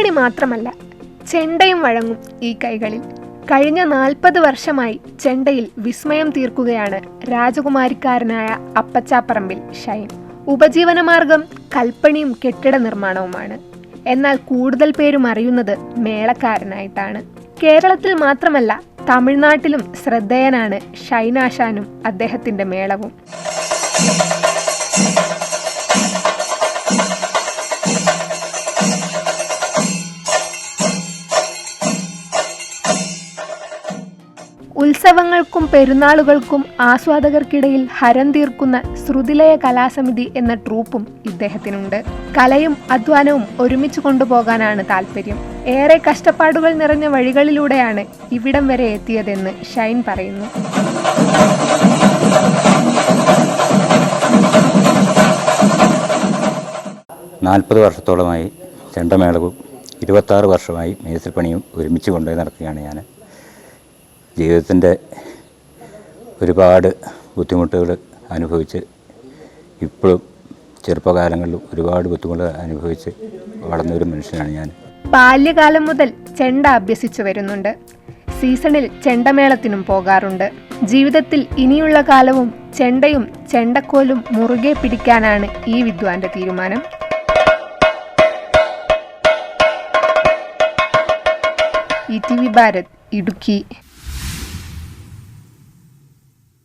കൽപ്പണി മാത്രമല്ല ചെണ്ടയും വഴങ്ങും ഈ കൈകളിൽ. കഴിഞ്ഞ നാൽപ്പത് വർഷമായി ചെണ്ടയിൽ വിസ്മയം തീർക്കുകയാണ് രാജകുമാരിക്കാരനായ അപ്പച്ചാപ്പറമ്പിൽ ഷൈൻ. ഉപജീവനമാർഗം കൽപ്പണിയും കെട്ടിട നിർമ്മാണവുമാണ്. എന്നാൽ കൂടുതൽ പേരും അറിയുന്നത് മേളക്കാരനായിട്ടാണ്. കേരളത്തിൽ മാത്രമല്ല തമിഴ്നാട്ടിലും ശ്രദ്ധേയനാണ് ഷൈനാഷാനും അദ്ദേഹത്തിന്റെ മേളവും. ഉത്സവങ്ങൾക്കും പെരുന്നാളുകൾക്കും ആസ്വാദകർക്കിടയിൽ ഹരം തീർക്കുന്ന ശ്രുതിലയ കലാസമിതി എന്ന ട്രൂപ്പും ഇദ്ദേഹത്തിനുണ്ട്. കലയും അധ്വാനവും ഒരുമിച്ച് കൊണ്ടുപോകാനാണ് താല്പര്യം ഏറെ കഷ്ടപ്പാടുകൾ നിറഞ്ഞ വഴികളിലൂടെയാണ് ഇവിടം വരെ എത്തിയതെന്ന് ഷൈൻ പറയുന്നു. നാൽപ്പത് വർഷത്തോളമായി ചെണ്ടമേളവും ഇരുപത്താറ് വർഷമായി മേസിൽ പണിയും ഒരുമിച്ച് കൊണ്ടുപോയി നടക്കുകയാണ് ഞാൻ. ജീവിതത്തിന്റെ ഒരുപാട് ബുദ്ധിമുട്ടുകൾ അനുഭവിച്ച് ഇപ്പോഴും ചെറുപ്പകാലങ്ങളിൽ ഒരുപാട് ബുദ്ധിമുട്ടുകൾ അനുഭവിച്ച് വളർന്നൊരു മനുഷ്യനാണ് ഞാൻ. ബാല്യകാലം മുതൽ ചെണ്ട അഭ്യസിച്ചു വരുന്നുണ്ട്. സീസണിൽ ചെണ്ടമേളത്തിനും പോകാറുണ്ട്. ജീവിതത്തിൽ ഇനിയുള്ള കാലവും ചെണ്ടയും ചെണ്ടക്കോലും മുറുകെ പിടിക്കാനാണ് ഈ വിദ്വാന്റെ തീരുമാനം. E T V Bharat Idukki.